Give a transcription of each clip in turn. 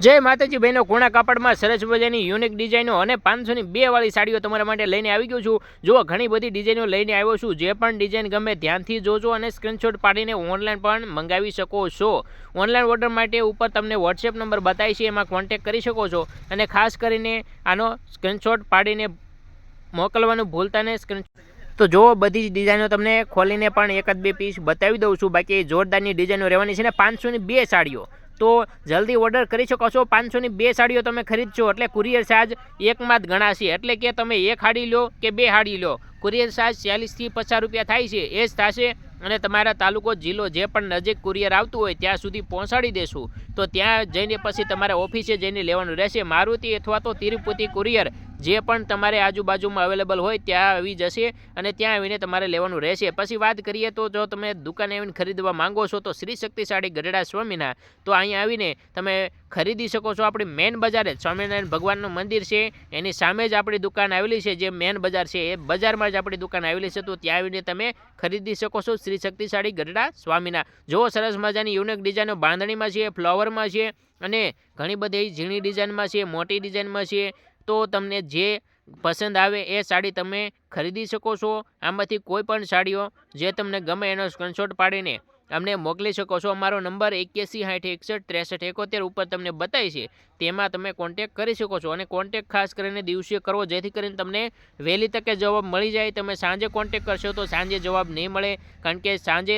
જય માતાજી, બહેનો કોણા કાપડમાં સરસ મજાની યુનિક ડિઝાઇનો અને પાંચસોની બે વાળી સાડીઓ તમારા માટે લઈને આવી ગયો છું. જો ઘણી બધી ડિઝાઇનો લઈને આવ્યો છું. જે પણ ડિઝાઇન ગમે ધ્યાનથી જોજો અને સ્ક્રીનશોટ પાડીને ઓનલાઈન પણ મંગાવી શકો છો. ઓનલાઈન ઓર્ડર માટે ઉપર તમને વોટ્સએપ નંબર બતાવી છે, એમાં કોન્ટેક કરી શકો છો. અને ખાસ કરીને આનો સ્ક્રીનશોટ પાડીને મોકલવાનું ભૂલતા ને તો જો બધી જ ડિઝાઇનો તમને ખોલીને પણ એકાદ બે પીસ બતાવી દઉં છું. બાકી જોરદારની ડિઝાઇનો રહેવાની છે ને પાંચસોની બે સાડીઓ. તો જલ્દી ઓર્ડર કરી શકો છો. પાંચસોની બે સાડીઓ તમે ખરીદશો એટલે કુરિયર ચાર્જ એકમાં જ ગણાશે. એટલે કે તમે એક હાડી લો કે બે હાડી લો. કુરિયર ચાર્જ ચાલીસથી પચાસ રૂપિયા થાય છે. એ જ થશે અને તમારા તાલુકો, જિલ્લો જે પણ નજીક કુરિયર આવતું હોય ત્યાં સુધી પહોંચાડી દેશું. તો ત્યાં જઈને પછી તમારે ઓફિસે જઈને લેવાનું રહેશે. મારુતિ અથવા તો તિરુપતિ કુરિયર જે પણ તમારે આજુબાજુમાં અવેલેબલ હોય ત્યાં આવી જશે અને ત્યાં આવીને તમારે લેવાનું રહેશે. પછી વાત કરીએ તો જો તમે દુકાને આવીને ખરીદવા માંગો છો તો શ્રી શક્તિશાળી ગઢડા સ્વામીના, તો અહીંયા આવીને તમે ખરીદી શકો છો. આપણી મેન બજાર જ સ્વામિનારાયણ ભગવાનનું મંદિર છે. એની સામે જ આપણી દુકાન આવેલી છે. જે મેન બજાર છે એ બજારમાં જ આપણી દુકાન આવેલી છે. તો ત્યાં આવીને તમે ખરીદી શકો છો શ્રી શક્તિશાળી ગઢડા સ્વામીના. જો સરસ મજાની યુનિક ડિઝાઇનો બાંધણીમાં છે ફ્લાવરમાં છે અને ઘણી બધી ઝીણી ડિઝાઇનમાં છે, મોટી ડિઝાઇનમાં છે. તો તમને જે પસંદ આવે એ સાડી તમે ખરીદી શકો છો. આમાંથી કોઈ પણ સાડીઓ જે તમને ગમે એનો સ્ક્રીનશોટ પાડીને અમને મોકલી શકો છો. અમારો નંબર એક્યાસી, સાઠ, એકસઠ, ત્રેસઠ, એકોતેર ઉપર તમને બતાવી છે. તેમાં તમે કોન્ટેક કરી શકો છો અને કોન્ટેક ખાસ કરીને દિવસે કરવો, જેથી કરીને તમને વહેલી તકે જવાબ મળી જાય. તમે સાંજે કોન્ટેક કરશો તો સાંજે જવાબ નહીં મળે. કારણ કે સાંજે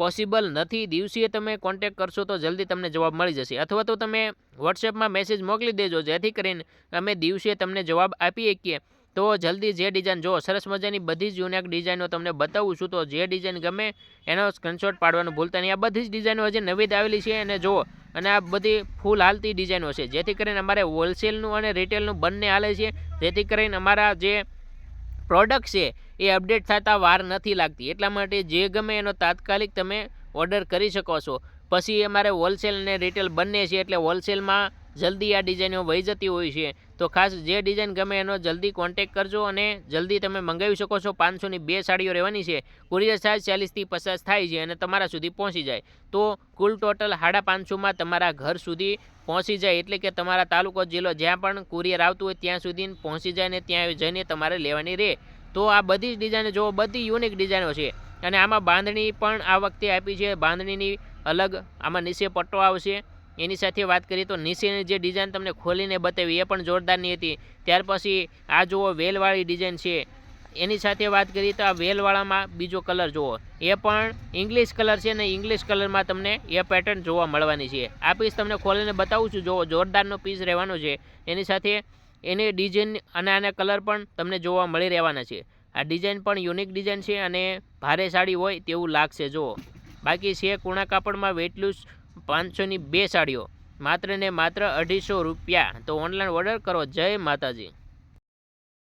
પોસિબલ નથી દિવસીએ તમે કોન્ટેક કરશો તો જલ્દી તમને જવાબ મળી જશે. અથવા તો તમે વોટ્સએપમાં મેસેજ મોકલી દેજો, જેથી કરીને અમે દિવસે તમને જવાબ આપી શકીએ. તો જલ્દી જે ડિઝાઇન જો સરસ મજાની બધી જ યુનિક ડિઝાઇનો તમને બતાવું છું. તો જે ડિઝાઇન ગમે એનો સ્ક્રીનશોટ પાડવાનું ભૂલતા નહીં. આ બધી જ ડિઝાઇનો હજી નવી જ આવેલી છે અને જો અને આ બધી ફૂલ હાલતી ડિઝાઇનો છે. જેથી કરીને અમારે હોલસેલનું અને રિટેલનું બંને હાલે છે. જેથી કરીને અમારા જે પ્રોડક્ટ છે એ અપડેટ થતાં વાર નથી લાગતી. એટલા માટે જે ગમે એનો તાત્કાલિક તમે ઓર્ડર કરી શકો છો. પછી અમારે હોલસેલ અને રિટેલ બંને છે, એટલે હોલસેલમાં જલ્દી આ ડિઝાઇનો વહી જતી હોય છે. તો ખાસ જે ડિઝાઇન ગમે એનો જલ્દી કોન્ટેક કરજો અને જલ્દી તમે મંગાવી શકો છો. પાંચસોની બે સાડીઓ રહેવાની છે. કુરિયર ચાર્જ ચાલીસથી પચાસ થાય છે અને તમારા સુધી પહોંચી જાય. તો કુલ ટોટલ સાડા પાંચસોમાં તમારા ઘર સુધી પહોંચી જાય. એટલે કે તમારા તાલુકો જિલ્લો જ્યાં પણ કુરિયર આવતું હોય ત્યાં સુધી પહોંચી જાય ને ત્યાં જઈને તમારે લેવાની રહે તો આ બધી જ ડિઝાઇનો જુઓ બધી યુનિક ડિઝાઇનો છે. અને આમાં બાંધણી પણ આ વખતે આપી છે. બાંધણીની અલગ આમાં નીચે પટ્ટો આવશે. એની સાથે વાત કરીએ તો નીચેની જે ડિઝાઇન તમને ખોલીને બતાવી, એ પણ જોરદારની હતી. ત્યાર પછી આ જુઓ વેલવાળી ડિઝાઇન છે. એની સાથે વાત કરીએ તો આ વેલવાળામાં બીજો કલર જુઓ. એ પણ ઇંગ્લિશ કલર છે ને ઇંગ્લિશ કલરમાં તમને એ પેટર્ન જોવા મળવાની છે. આ પીસ તમને ખોલીને બતાવું છું. જુઓ, જોરદારનો પીસ રહેવાનો છે. એની સાથે એની ડિઝાઇન અને આના કલર પણ તમને જોવા મળી રહેવાના છે. આ ડિઝાઇન પણ યુનિક ડિઝાઇન છે અને ભારે સાડી હોય તેવું લાગશે, જુઓ. બાકી છે કુણા કાપડમાં વેટલું પાંચસોની બે સાડીઓ. માત્ર ને માત્ર અઢીસો રૂપિયા. તો ઓનલાઈન ઓર્ડર કરો. જય માતાજી.